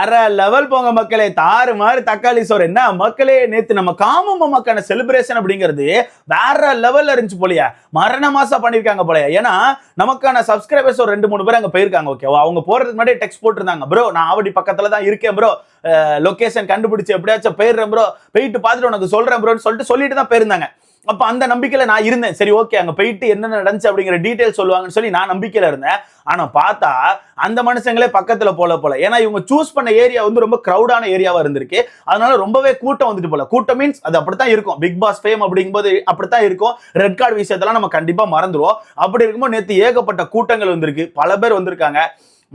அரை லெவல் போங்க மக்களே. தாறு மாதிரி தக்காளி சோறு. என்ன மக்களே நேத்து நம்ம காமமாக்கான செலிப்ரேஷன் அப்படிங்கிறது வேற லெவல்ல இருந்துச்சு போலயா. மரண மாசா பண்ணிருக்காங்க போலயா. ஏன்னா நமக்கான சப்ஸ்கிரைபர்ஸ் ஒரு ரெண்டு மூணு பேர் அங்க போயிருக்காங்க ஓகேவா அவங்க போறதுக்கு முன்னாடி டெக்ஸ்ட் போட்டிருந்தாங்க ப்ரோ நான் ஆவடி பக்கத்துல தான் இருக்கேன் ப்ரோ லொகேஷன் கண்டுபிடிச்சு எப்படியாச்சும் போயிடுறேன் ப்ரோ போயிட்டு பார்த்துட்டு உனக்கு சொல்றேன் ப்ரோன்னு சொல்லிட்டு சொல்லிட்டு தான் போயிருந்தாங்க. அப்ப அந்த நம்பிக்கையில நான் இருந்தேன். சரி ஓகே அங்க போயிட்டு என்ன நடந்துச்சு அப்படிங்கிற டீட்டெயில் சொல்லுவாங்கன்னு சொல்லி நான் நம்பிக்கையில இருந்தேன். ஆனா பார்த்தா அந்த மனுஷங்களே பக்கத்துல போல போல. ஏன்னா இவங்க சூஸ் பண்ண ஏரியா வந்து ரொம்ப க்ரௌடான ஏரியாவா இருந்திருக்கு. அதனால ரொம்பவே கூட்டம் வந்துட்டு போல. கூட்டம் மீன்ஸ் அது அப்படித்தான் இருக்கும். பிக் பாஸ் ஃபேம் அப்படிங்கும்போது அப்படித்தான் இருக்கும். ரெட் கார்டு விஷயத்தெல்லாம் நம்ம கண்டிப்பா மறந்துடுவோம் அப்படி இருக்கும்போது நேற்று ஏகப்பட்ட கூட்டங்கள் வந்திருக்கு. பல பேர் வந்திருக்காங்க.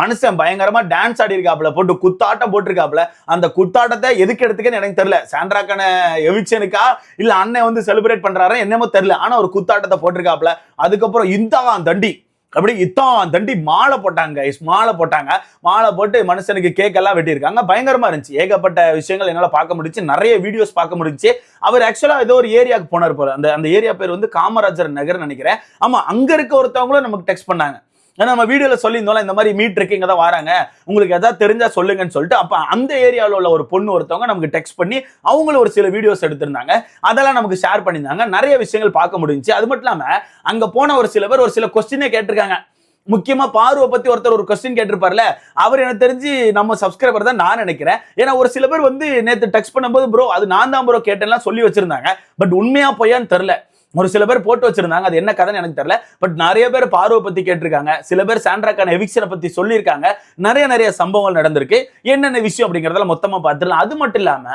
மனுஷன் பயங்கரமா டான்ஸ் ஆடி இருக்காப்ல போட்டு குத்தாட்டம் போட்டிருக்காப்ல அந்த குத்தாட்டத்தை எதுக்கு எடுத்துக்கன்னு எனக்கு தெரியல. சாண்ட்ராக்கான எவிக்ஷனுக்கா இல்ல அண்ணன் வந்து செலிப்ரேட் பண்றாரு என்னமோ தெரியல. ஆனா ஒரு குத்தாட்டத்தை போட்டிருக்காப்ல அதுக்கப்புறம் இந்தான் தண்டி. அப்படி இத்தான் தண்டி மாலை போட்டாங்க மாலை போட்டாங்க. மாலை போட்டு மனுஷனுக்கு கேக் எல்லாம் வெட்டியிருக்காங்க. பயங்கரமா இருந்துச்சு. ஏகப்பட்ட விஷயங்கள் என்னால் பார்க்க முடிஞ்சுச்சு நிறைய வீடியோஸ் பார்க்க முடிஞ்சுச்சு அவர் ஆக்சுவலா ஏதோ ஒரு ஏரியாவுக்கு போனார் போல. அந்த அந்த ஏரியா பேர் வந்து காமராஜர் நகர் நினைக்கிறேன். ஆமா அங்க இருக்க ஒருத்தவங்களும் நமக்கு டெக்ஸ்ட் பண்ணாங்க. ஏன்னா நம்ம வீடியோல சொல்லியிருந்தோம்ல இந்த மாதிரி மீட் இருக்கு தான் வராங்க. உங்களுக்கு எதாவது தெரிஞ்சா சொல்லுங்கன்னு சொல்லிட்டு அப்ப அந்த ஏரியாவில் உள்ள ஒரு பொண்ணு ஒருத்தவங்க நமக்கு டெக்ஸ்ட் பண்ணி அவங்களும் ஒரு சில வீடியோஸ் எடுத்திருந்தாங்க. அதெல்லாம் நமக்கு ஷேர் பண்ணியிருந்தாங்க. நிறைய விஷயங்கள் பார்க்க முடிஞ்சுச்சு. அது மட்டும் இல்லாம அங்க போன ஒரு சில பேர் ஒரு சில கொஸ்டினே கேட்டிருக்காங்க. முக்கியமா பார்வை பத்தி ஒருத்தர் ஒரு கொஸ்டின் கேட்டிருப்பார்ல அவர் எனக்கு தெரிஞ்சு நம்ம சப்ஸ்கிரைபர் தான் நான் நினைக்கிறேன். ஏன்னா ஒரு சில பேர் வந்து நேற்று டெக்ஸ்ட் பண்ணும்போது ப்ரோ அது நான் தான் ப்ரோ கேட்டேன்லாம் சொல்லி வச்சிருந்தாங்க. பட் உண்மையா பொய்யான்னு தெரில. ஒரு சில பேர் போட்டு வச்சிருந்தாங்க. அது என்ன கதைன்னு எனக்கு தெரியல. பட் நிறைய பேர் பார்வை பத்தி கேட்டிருக்காங்க. சில பேர் சாண்ட்ராக்கான எவிக்ஷனை பத்தி சொல்லியிருக்காங்க. நிறைய நிறைய சம்பவங்கள் நடந்திருக்கு. என்னென்ன விஷயம் அப்படிங்கறதெல்லாம் மொத்தமா பார்த்துடலாம். அது மட்டும் இல்லாம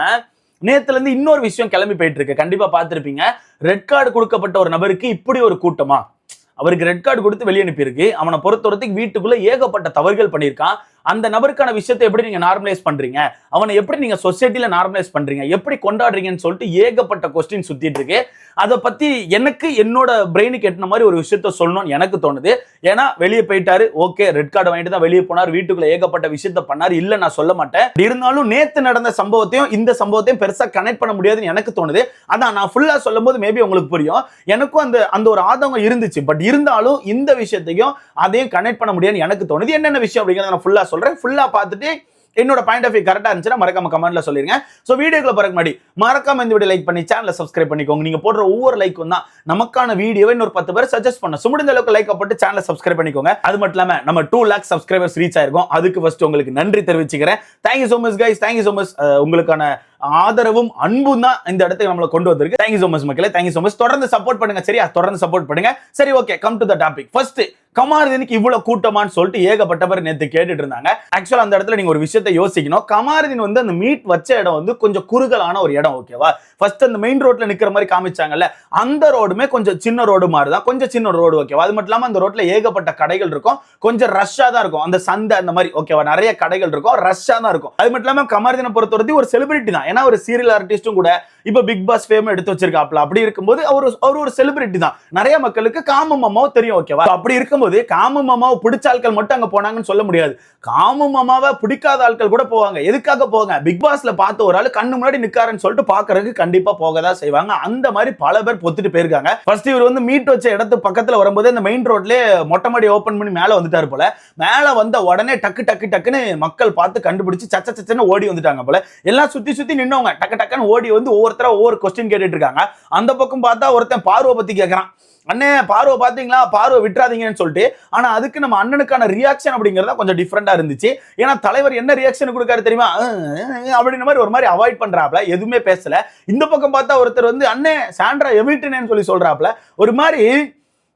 நேத்துல இருந்து இன்னொரு விஷயம் கிளம்பி போயிட்டு இருக்கு கண்டிப்பா பார்த்துருப்பீங்க. ரெட் கார்டு கொடுக்கப்பட்ட ஒரு நபருக்கு இப்படி ஒரு கூட்டமா? அவருக்கு ரெட் கார்டு கொடுத்து வெளியனுப்பியிருக்கு அவனை பொறுத்தவரைக்கும் வீட்டுக்குள்ள ஏகப்பட்ட தவறுகள் பண்ணியிருக்கான். அந்த நபருக்கான விஷயத்தை எப்படி நீங்க நார்மலைஸ் பண்றீங்க? அவனை எப்படி நீங்க சொசைட்டில நார்மலைஸ் பண்றீங்க? எப்படி கொண்டாடுறீங்கன்னு சொல்லிட்டு ஏகப்பட்ட கொஸ்டின் சுத்திட்டு இருக்கு. அதை பத்தி எனக்கு என்னோட பிரெயினுக்கு எட்டின மாதிரி ஒரு விஷயத்த சொல்லணும்னு எனக்கு தோணுது. ஏன்னா வெளியே போயிட்டாரு. ஓகே ரெட் கார்டு வாங்கிட்டு தான் வெளியே போனார். வீட்டுக்குள்ள ஏகப்பட்ட விஷயத்த பண்ணாரு. இல்ல நான் சொல்ல மாட்டேன். இருந்தாலும் நேத்து நடந்த சம்பவத்தையும் இந்த சம்பவத்தையும் பெருசா கனெக்ட் பண்ண முடியாதுன்னு எனக்கு தோணுது. அதான் நான் ஃபுல்லா சொல்லும் போது மேபி உங்களுக்கு புரியும். எனக்கும் அந்த அந்த ஒரு ஆதங்கம் இருந்துச்சு. பட் இருந்தாலும் இந்த விஷயத்தையும் அதையும் கனெக்ட் பண்ண முடியாதுன்னு எனக்கு தோணுது. என்னென்ன விஷயம் அப்படிங்கிறத நான் ஃபுல்லா சொல்றேன். ஃபுல்லா பார்த்துட்டு என்னோட பாயிண்ட் ஆஃப் வியூ கரெக்டாக இருந்துச்சுன்னா மறக்காம கமெண்ட்ல சொல்லிருங்க. ஸோ வீடியோக்குள்ள பிறகு முன்னாடி மறக்காம இந்த வீடியோ லைக் பண்ணி சேனலை சப்ஸ்கிரைப் பண்ணிக்கோங்க. நீங்க போடுற ஒவ்வொரு லைக்கும் தான் நமக்கான வீடியோவை இன்னொரு பத்து பேர் சஜஸ்ட் பண்ண. ஸோ அளவுக்கு லைக் போட்டு சேனலை சப்ஸ்கிரைப் பண்ணிக்கோங்க. அது மட்டும் இல்லாம நம்ம டூ லேக் சப்ஸ்கிரைபர்ஸ் ரீச் ஆயிருக்கும். அதுக்கு ஃபர்ஸ்ட் உங்களுக்கு நன்றி தெரிவிச்சுக்கிறேன். Thank you so much guys thank you so much உங்களுக்கான ஆதரவும் அன்பும் தான் இந்த இடத்துக்கு நம்மளை கொண்டு வந்திருக்கு. தேங்க்யூ ஸோ மச் மக்களே தேங்க்யூ ஸோ மச் தொடர்ந்து சப்போர்ட் பண்ணுங்க சரியா? தொடர்ந்து சப்போர்ட் பண்ணுங்க. சரி okay come to the topic first கமாரதினுக்கு இவ்வளவு கூட்டமான்னு சொல்லிட்டு ஏகப்பட்ட பேர் நேற்று கேட்டுட்டு இருந்தாங்க. ஆக்சுவலா அந்த இடத்துல நீங்க ஒரு விஷயத்தை யோசிக்கணும். கமாரதின் வந்து அந்த மீட் வச்ச இடம் வந்து கொஞ்சம் குறுகலான ஒரு இடம் ஓகேவா ஃபர்ஸ்ட் அந்த மெயின் ரோட்ல நிக்கிற மாதிரி காமிச்சாங்கல்ல அந்த ரோடுமே கொஞ்சம் சின்ன ரோடு மாதிரி தான் கொஞ்சம் சின்ன ரோடு ஓகேவா அது மட்டும் இல்லாம அந்த ரோட்ல ஏகப்பட்ட கடைகள் இருக்கும். கொஞ்சம் ரஷ்ஷா தான் இருக்கும். அந்த சந்தை அந்த மாதிரி ஓகேவா நிறைய கடைகள் இருக்கும். ரஷ்ஷா தான் இருக்கும். அது மட்டும் இல்லாம கமாரதினை பொறுத்தவரை ஒரு செலிபிரிட்டி தான். ஏன்னா ஒரு சீரியல் ஆர்டிஸ்டும் கூட இப்ப பிக் பாஸ் ஃபேம் எடுத்து வச்சிருக்காப்ல அப்படி இருக்கும்போது அவர் அவர் ஒரு செலிபிரிட்டி தான். நிறைய மக்களுக்கு காம தெரியும் ஓகேவா அப்படி இருக்கும்போது காம மாமாவை பிடிச்ச ஆட்கள் மட்டும் அங்க போனாங்கன்னு சொல்ல முடியாது. காம மாமாவை பிடிக்காத ஆட்கள் கூட போவாங்க. எதுக்காக போவாங்க? பிக் பாஸ்ல பார்த்து ஒரு ஆள் கண்ணு முன்னாடி நிக்காருன்னு சொல்லிட்டு பாக்குறதுக்கு கண்டிப்பா போக தான் செய்வாங்க. அந்த மாதிரி பல பேர் பொத்துட்டு போயிருக்காங்க. ஃபர்ஸ்ட் இவர் வந்து மீட் வச்ச இடத்து பக்கத்துல வரும்போது இந்த மெயின் ரோட்லேயே மொட்டை மாடி ஓபன் பண்ணி மேல வந்துட்டாரு போல. மேல வந்த உடனே டக்கு டக்கு டக்குன்னு மக்கள் பார்த்து கண்டுபிடிச்சு சச்ச சச்சன்னு ஓடி வந்துட்டாங்க போல. எல்லாம் சுத்தி சுத்தி நின்னவங்க. டக்கு டக்குன்னு ஓடி வந்து ஒவ்வொருத்தர ஒவ்வொரு கொஸ்டின் கேட்டுட்டு இருக்காங்க அந்த பக்கம் பார்த்தா ஒருத்தன் பார்வை பத்தி கேட்கறான் அண்ணே பார்வை பாத்தீங்களா பார்வை விட்டுறாதீங்கன்னு சொல்லிட்டு ஆனா அதுக்கு நம்ம அண்ணனுக்கான ரியாக்ஷன் அப்படிங்கறத கொஞ்சம் டிஃப்ரெண்டா இருந்துச்சு. ஏன்னா தலைவர் என்ன ரியாக்ஷன் கொடுக்காரு தெரியுமா? அப்படின்ற மாதிரி ஒரு மாதிரி அவாய்ட் பண்றாப்ல எதுவுமே பேசல. இந்த பக்கம் பார்த்தா ஒருத்தர் வந்து அண்ணே சாண்ட்ரா எமிட்டுனேன்னு சொல்லி சொல்றாப்ல. ஒரு மாதிரி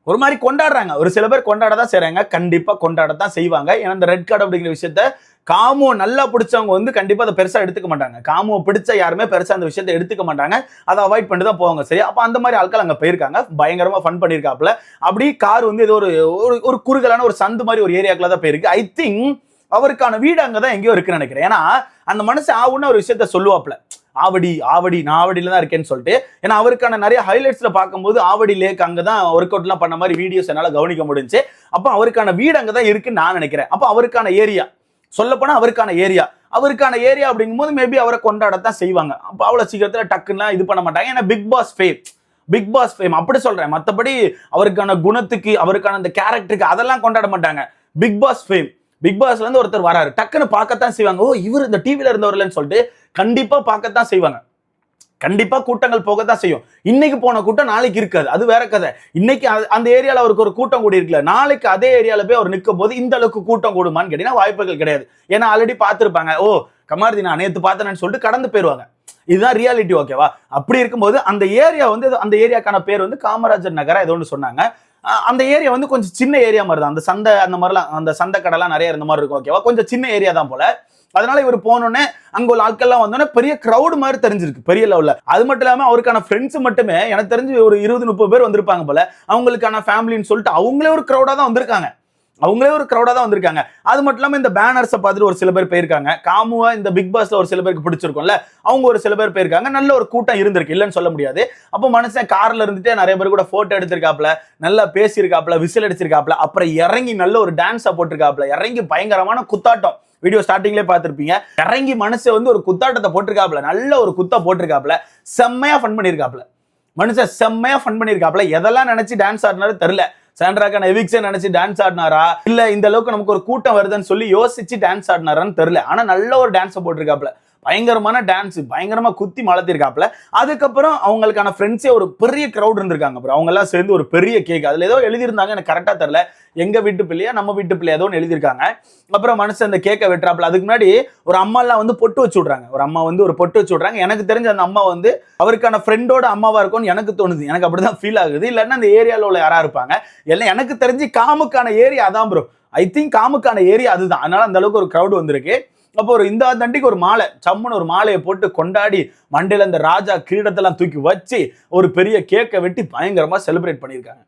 ஒரு மாதிரி கொண்டாடுறாங்க. ஒரு சில பேர் கொண்டாட தான் செய்கிறாங்க கண்டிப்பா கொண்டாட தான் செய்வாங்க. ஏன்னா இந்த ரெட் கார்டு அப்படிங்கிற விஷயத்த காமோ நல்லா பிடிச்சவங்க வந்து கண்டிப்பாக அதை பெருசாக எடுத்துக்க மாட்டாங்க. காமோ பிடிச்ச யாருமே பெருசாக அந்த விஷயத்தை எடுத்துக்க மாட்டாங்க. அதை அவாய்ட் பண்ணிட்டு தான் போவாங்க. சரி அப்போ அந்த மாதிரி ஆட்கள் அங்கே போயிருக்காங்க. பயங்கரமாக ஃபன் பண்ணியிருக்காப்புல. அப்படி கார் வந்து ஏதோ ஒரு ஒரு ஒரு குறுகலான ஒரு சந்து மாதிரி ஒரு ஏரியாக்குள்ள தான் போயிருக்கு. ஐ திங்க் அவருக்கான வீடு அங்கே தான் எங்கேயோ இருக்குன்னு நினைக்கிறேன். ஏன்னா அந்த மனசு ஆவுன்னு ஒரு விஷயத்த சொல்லுவாப்ல ஆவடி ஆவடி நான் ஆவடியில் தான் இருக்கேன்னு சொல்லிட்டு. ஏன்னா அவருக்கான நிறைய ஹைலைட்ஸில் பார்க்கும்போது ஆவடி லேக் அங்கே தான் ஒர்க் அவுட்லாம் பண்ண மாதிரி வீடியோஸ் என்னால் கவனிக்க முடிஞ்சு. அப்போ அவருக்கான வீடு அங்கே தான் இருக்குன்னு நான் நினைக்கிறேன். அப்போ அவருக்கான ஏரியா சொல்லப்போனால் அவருக்கான ஏரியா. அவருக்கான ஏரியா அப்படிங்கும்போது மேபி அவரை கொண்டாடத்தான் செய்வாங்க. அப்போ அவ்வளோ சீக்கிரத்தில் டக்குன்னா இது பண்ண மாட்டாங்க. ஏன்னா Bigg Boss fame Bigg Boss fame அப்படி சொல்கிறேன் மற்றபடி அவருக்கான குணத்துக்கு அவருக்கான அந்த கேரக்டருக்கு அதெல்லாம் கொண்டாட மாட்டாங்க. பிக் பாஸ் ஃபேம் பிக் பாஸ்லேருந்து ஒருத்தர் வராரு. டக்குன்னு பார்க்கத்தான் செய்வாங்க. ஓ இவர் இந்த டிவியில் இருந்தவர்லன்னு சொல்லிட்டு கண்டிப்பாக பார்க்கத்தான் செய்வாங்க. கண்டிப்பா கூட்டங்கள் போக தான் செய்யும். இன்னைக்கு போன கூட்டம் நாளைக்கு இருக்காது. அது வேற கதை. இன்னைக்கு அது- அந்த ஏரியாவில் அவருக்கு ஒரு கூட்டம் கூடி இருக்கல. நாளைக்கு அதே ஏரியாவில் போய் அவர் நிற்கும் போது இந்த அளவுக்கு கூட்டம் கூடுமான்னு கேட்டீங்கன்னா வாய்ப்புகள் கிடையாது. ஏன்னா ஆல்ரெடி பார்த்துருப்பாங்க. ஓ கமாருதி நான் நேற்று பார்த்தேன்னு சொல்லிட்டு கடந்து போயிடுவாங்க இதுதான் ரியாலிட்டி ஓகேவா அப்படி இருக்கும்போது அந்த ஏரியா வந்து அந்த ஏரியாக்கான பேர் வந்து காமராஜர் நகரா ஏதோ ஒன்று சொன்னாங்க. அந்த ஏரியா வந்து கொஞ்சம் சின்ன ஏரியா மாதிரி தான் அந்த சந்தை அந்த மாதிரிலாம் அந்த சந்தை கடைலாம் நிறைய இருந்த மாதிரி இருக்கும் ஓகேவா கொஞ்சம் சின்ன ஏரியா தான் போல. அதனால இவர் போனோடனே அங்க உள்ள ஆட்கள்லாம் வந்தோடனே பெரிய crowd மாதிரி தெரிஞ்சிருக்கு பெரிய லெவல்ல அது மட்டும் இல்லாம அவருக்கான ஃப்ரெண்ட்ஸ் மட்டுமே எனக்கு தெரிஞ்சு ஒரு இருபது முப்பது பேர் வந்திருப்பாங்க போல. அவங்களுக்கான ஃபேமிலின்னு சொல்லிட்டு அவங்களே ஒரு க்ரௌடா தான் வந்திருக்காங்க. அவங்களே ஒரு க்ரௌடாக தான் வந்திருக்காங்க. அது மட்டும் இல்லாம இந்த பேனர்ஸை பார்த்துட்டு ஒரு சில பேர் போயிருக்காங்க. காமுவா இந்த பிக் பாஸ்ல ஒரு சில பேருக்கு பிடிச்சிருக்கும்ல அவங்க ஒரு சில பேர் போயிருக்காங்க. நல்ல ஒரு கூட்டம் இருந்திருக்கு இல்லைன்னு சொல்ல முடியாது. அப்போ மனுஷன் கார்ல இருந்துட்டே நிறைய பேர் கூட போட்டோ எடுத்திருக்காப்ல நல்லா பேசியிருக்காப்ல விசில் அடிச்சிருக்காப்ல அப்புறம் இறங்கி நல்ல ஒரு டான்ஸா போட்டிருக்காப்ல இறங்கி பயங்கரமான குத்தாட்டம். வீடியோ ஸ்டார்டிங்லேயே பார்த்திருப்பீங்க. இறங்கி மனுஷன் வந்து ஒரு குத்தாட்டத்தை போட்டிருக்காப்ல நல்ல ஒரு குத்தா போட்டிருக்காப்ல செம்மையா ஃபன் பண்ணியிருக்காப்ல மனுஷன் செம்மையா ஃபன் பண்ணியிருக்காப்ல எதெல்லாம் நினைச்சு டான்ஸ் ஆடினாரு தெரில சாண்ட்ராக்கான எவிக்ஸே நினைச்சு டான்ஸ் ஆடினாரா? இல்ல இந்த அளவுக்கு நமக்கு ஒரு கூட்டம் வருதுன்னு சொல்லி யோசிச்சு டான்ஸ் ஆடினாரான்னு தெரியல. ஆனா நல்ல ஒரு டான்ஸை போட்டிருக்காப்ல பயங்கரமான டான்ஸ் பயங்கரமா குத்தி மலர்த்திருக்காப்புல. அதுக்கப்புறம் அவங்களுக்கான ஃப்ரெண்ட்ஸே ஒரு பெரிய க்ரௌட் இருந்திருக்காங்க அப்புறம் அவங்க எல்லாம் சேர்ந்து ஒரு பெரிய கேக் அதுல ஏதோ எழுதியிருந்தாங்க எனக்கு கரெக்டா தெரியல. எங்க வீட்டு பிள்ளையா நம்ம வீட்டு பிள்ளையா ஏதோ ஒன்று எழுதியிருக்காங்க. அப்புறம் மனுஷன் அந்த கேக்கை வெட்டுறாப்புல. அதுக்கு முன்னாடி ஒரு அம்மாலாம் வந்து பொட்டு வச்சு விட்றாங்க. ஒரு அம்மா வந்து ஒரு பொட்டு வச்சு விட்றாங்க. எனக்கு தெரிஞ்ச அந்த அம்மா வந்து அவருக்கான ஃப்ரெண்டோட அம்மாவா இருக்கும்னு எனக்கு தோணுது. எனக்கு அப்படிதான் ஃபீல் ஆகுது. இல்லைன்னா அந்த ஏரியாவில் உள்ள யாரா இருப்பாங்க. எல்லாம் எனக்கு தெரிஞ்சு காமுக்கான ஏரியா அதான் ப்ரோ ஐ திங்க் காமுக்கான ஏரியா அதுதான். அதனால அந்த அளவுக்கு ஒரு க்ரௌட் வந்திருக்கு. அப்போ ஒரு இந்த தண்டிக்கு ஒரு மாலை சம்முன்னு ஒரு மாலையை போட்டு கொண்டாடி மண்டையில் அந்த ராஜா கிரீடத்தெல்லாம் தூக்கி வச்சு ஒரு பெரிய கேக்கை வெட்டி பயங்கரமாக செலிப்ரேட் பண்ணியிருக்காங்க.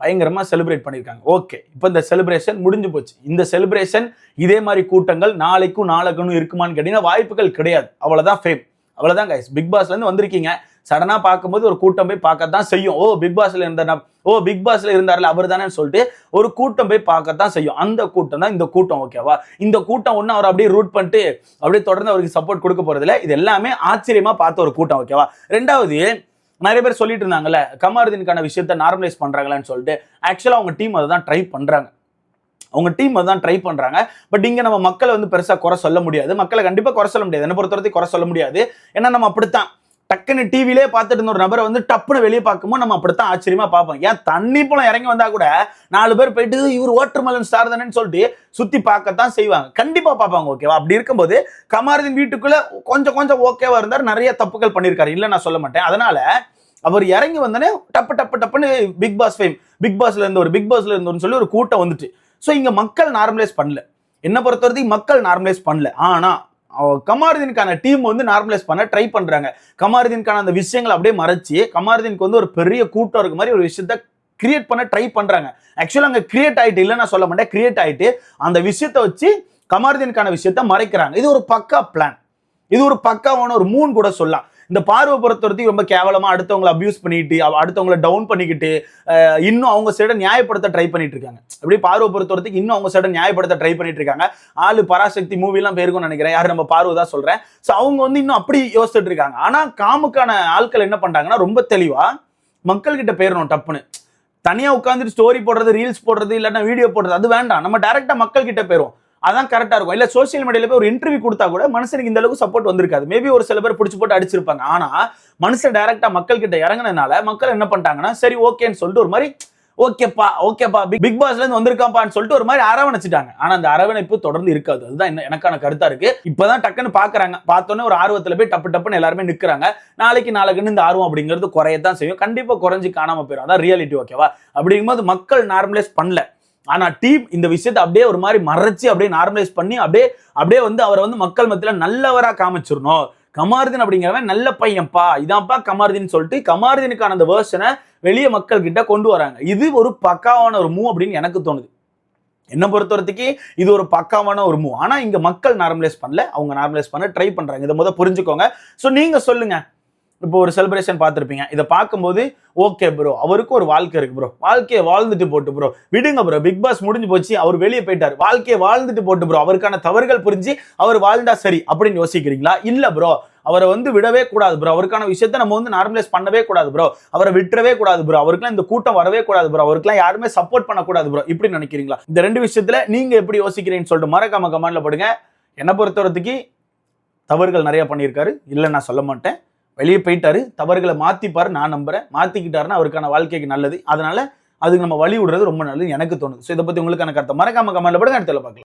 பயங்கரமாக செலிப்ரேட் பண்ணியிருக்காங்க. ஓகே இப்போ இந்த செலிப்ரேஷன் முடிஞ்சு போச்சு. இந்த செலிப்ரேஷன் இதே மாதிரி கூட்டங்கள் நாளைக்கும் நாளைக்கும் இருக்குமான்னு கேட்டீங்கன்னா வாய்ப்புகள் கிடையாது. அவ்வளோதான் ஃபேம் அவ்வளோதான் கைஸ் பிக் பாஸ்லேருந்து வந்திருக்கீங்க. சடனாக பார்க்கும்போது ஒரு கூட்டம் போய் பார்க்கத்தான் செய்யும். ஓ பிக் பாஸில் இருந்த ஓ பிக் பாஸ்ல இருந்தார்ல அவர் தானே சொல்லிட்டு ஒரு கூட்டம் போய் பார்க்கத்தான் செய்யும். அந்த கூட்டம் தான் இந்த கூட்டம் ஓகேவா இந்த கூட்டம் ஒன்று அவர் அப்படியே ரூட் பண்ணிட்டு அப்படியே தொடர்ந்து அவருக்கு சப்போர்ட் கொடுக்க போறதில்ல. இது எல்லாமே ஆச்சரியமா பார்த்த ஒரு கூட்டம் ஓகேவா ரெண்டாவது நிறைய பேர் சொல்லிட்டு இருந்தாங்கல்ல கமாருதீனுக்கான விஷயத்த நார்மலைஸ் பண்றாங்களான்னு சொல்லிட்டு. ஆக்சுவலா அவங்க டீம் அதை தான் ட்ரை பண்றாங்க. அவங்க டீம் அதான் ட்ரை பண்றாங்க. பட் இங்க நம்ம மக்களை வந்து பெருசா குறை சொல்ல முடியாது. மக்களை கண்டிப்பா குறை சொல்ல முடியாது. என்ன பொறுத்தவரைக்கும் குறை சொல்ல முடியாது. ஏன்னா நம்ம அப்படித்தான். டக்குன்னு டிவிலே பார்த்துட்டு இருந்த ஒரு நபரை வந்து டப்புன்னு வெளியே பார்க்கும்போது நம்ம அப்படித்தான் ஆச்சரியமா பார்ப்போம். ஏன் தண்ணி போல இறங்கி வந்தா கூட நாலு பேர் போயிட்டு இவர் வாட்டர்மெலன் ஸ்டார் தானேன்னு சொல்லிட்டு சுத்தி பார்க்கத்தான் செய்வாங்க. கண்டிப்பா பார்ப்பாங்க ஓகேவா அப்படி இருக்கும்போது கமாரதின் வீட்டுக்குள்ள கொஞ்சம் கொஞ்சம் ஓகேவா இருந்தார். நிறைய தப்புகள் பண்ணியிருக்காரு. இல்லை நான் சொல்ல மாட்டேன். அதனால அவர் இறங்கி வந்தோடனே டப்பு டப்பு டப்புன்னு பிக் பாஸ் ஃபேம் பிக் பாஸ்ல இருந்து ஒரு பிக் பாஸ்ல இருந்தோன்னு சொல்லி ஒரு கூட்டம் வந்துட்டு ஸோ இங்க மக்கள் நார்மலைஸ் பண்ணல. என்ன பொறுத்த வரைக்கும் மக்கள் நார்மலைஸ் பண்ணல. ஆனா கமாருதீனுக்கான டீம் வந்து நார்மலைஸ் பண்ண ட்ரை பண்றாங்க. கமாருதீனுக்கான அந்த விஷயங்களை அப்படியே மறைச்சு கமாருதீனுக்கு வந்து ஒரு பெரிய கூட்டம் இருக்க மாதிரி ஒரு விஷயத்த கிரியேட் பண்ண ட்ரை பண்றாங்க. ஆக்சுவலாக அங்கே கிரியேட் ஆயிட்டு இல்லை நான் சொல்ல மாட்டேன் கிரியேட் ஆயிட்டு அந்த விஷயத்தை வச்சு கமாருதீனுக்கான விஷயத்த மறைக்கிறாங்க. இது ஒரு பக்கா பிளான் இது ஒரு பக்காவான ஒரு மூன் கூட சொல்லலாம். இந்த பார்வை பொறுத்த ரொம்ப கேவலமா அடுத்தவங்களை அபியூஸ் பண்ணிட்டு அடுத்தவங்களை டவுன் பண்ணிக்கிட்டு இன்னும் அவங்க சைடை நியாயப்படுத்த ட்ரை பண்ணிட்டு இருக்காங்க. அப்படி பார்வை பொறுத்த இன்னும் அவங்க சைடை நியாயப்படுத்த ட்ரை பண்ணிட்டு இருக்காங்க. ஆளு பராசக்தி மூவிலாம் போயிருக்கும்னு நினைக்கிறேன். யார் நம்ம பார்வை தான் சொல்றேன். ஸோ அவங்க வந்து இன்னும் அப்படி யோசிச்சுட்டு இருக்காங்க. ஆனா காமுக்கான ஆட்கள் என்ன பண்றாங்கன்னா ரொம்ப தெளிவா மக்கள்கிட்ட போயிடணும் டப்புன்னு. தனியா உட்காந்துட்டு ஸ்டோரி போடுறது ரீல்ஸ் போடுறது இல்லைன்னா வீடியோ போடுறது அது வேண்டாம். நம்ம டைரக்டா மக்கள் கிட்ட அதான் கரெக்டாக இருக்கும். இல்லை சோஷியல் மீடியாவில் போய் ஒரு இன்டர்வியூ கொடுத்தா கூட மனுஷனுக்கு இந்த அளவுக்கு சப்போர்ட் வந்திருக்காது. மேபி ஒரு சில பேர் பிடிச்சி போட்டு அடிச்சிருப்பாங்க. ஆனால் மனுஷன் டேரெக்டாக மக்கள் கிட்ட இறங்குனதுனால மக்கள் என்ன பண்ணிட்டாங்கன்னா சரி ஓகேன்னு சொல்லிட்டு ஒரு மாதிரி ஓகேப்பா ஓகேப்பா பிக் பாஸ்ல இருந்து வந்திருக்காப்பான்னு சொல்லிட்டு ஒரு மாதிரி அரவணைச்சிட்டாங்க. ஆனா அந்த அரவணைப்பு தொடர்ந்து இருக்காது. அதுதான் என்ன- எனக்கான கருத்தா இருக்கு. இப்பதான் டக்குன்னு பாக்குறாங்க. பார்த்தோன்னே ஒரு ஆர்வத்துல போய் டப்பு டப்புன்னு எல்லாருமே நிக்கிறாங்க. நாளைக்கு நாளைக்குன்னு இந்த ஆர்வம் அப்படிங்கிறது குறையத்தான் செய்யும். கண்டிப்பா குறைஞ்சி காணாம போயிடும் அதான் ரியாலிட்டி ஓகேவா அப்படிங்கும்போது மக்கள் நார்மலைஸ் பண்ணல. ஆனா டீம் இந்த விஷயத்தை அப்படியே ஒரு மாதிரி மறைச்சு அப்படியே நார்மலைஸ் பண்ணி அப்படியே அப்படியே வந்து அவரை வந்து மக்கள் மத்தியில நல்லவரா காமிச்சிடணும். கமாருதீன் அப்படிங்கிறவன் நல்ல பையன்ப்பா இதான்ப்பா கமாருதீன் சொல்லிட்டு கமாருதீனுக்கான அந்த வேர்ஷனை வெளியே மக்கள் கிட்ட கொண்டு வராங்க. இது ஒரு பக்காவான ஒரு மூவ் அப்படின்னு எனக்கு தோணுது. என்ன பொறுத்த வரைக்கும் இது ஒரு பக்காவான ஒரு மூவ் ஆனா இங்க மக்கள் நார்மலைஸ் பண்ணல. அவங்க நார்மலைஸ் பண்ண ட்ரை பண்றாங்க. இதை முத புரிஞ்சுக்கோங்க. ஸோ நீங்க சொல்லுங்க. இப்போ ஒரு செலிப்ரேஷன் பார்த்துருப்பீங்க. இதை பார்க்கும்போது ஓகே ப்ரோ அவருக்கு ஒரு வாழ்க்கை இருக்கு ப்ரோ வாழ்க்கையை வாழ்ந்துட்டு போட்டு ப்ரோ விடுங்க ப்ரோ பிக் பாஸ் முடிஞ்சு போச்சு அவர் வெளியே போயிட்டார். வாழ்க்கையை வாழ்ந்துட்டு போட்டு ப்ரோ அவருக்கான தவறுகள் புரிஞ்சு அவர் வாழ்ந்தா சரி அப்படின்னு யோசிக்கிறீங்களா? இல்ல ப்ரோ அவரை வந்து விடவே கூடாது ப்ரோ அவருக்கான விஷயத்த நம்ம வந்து நார்மலைஸ் பண்ணவே கூடாது ப்ரோ அவரை விட்டுறவே கூடாது ப்ரோ அவருக்குலாம் இந்த கூட்டம் வரவே கூடாது ப்ரோ அவருக்குலாம் யாருமே சப்போர்ட் பண்ணக்கூடாது ப்ரோ இப்படி நினைக்கிறீங்களா? இந்த ரெண்டு விஷயத்துல நீங்க எப்படி யோசிக்கிறீங்கன்னு சொல்லிட்டு மறக்காம கமெண்ட்ல போடுங்க. என்னை பொறுத்தவரத்துக்கு தவறுகள் நிறைய பண்ணியிருக்காரு. இல்லை நான் சொல்ல மாட்டேன். வெளியே போயிட்டாரு. தவறுகளை மாத்திப்பாரு நான் நம்புறேன். மாத்திக்கிட்டாருன்னா அவருக்கான வாழ்க்கைக்கு நல்லது. அதனால அதுக்கு நம்ம வழி விடுறது ரொம்ப நல்லது எனக்கு தோணுது. ஸோ இதை பத்தி உங்களுக்கான கருத்தை மறக்காம கமெண்ட்ல போடுங்க. அடுத்த பார்க்கலாம்.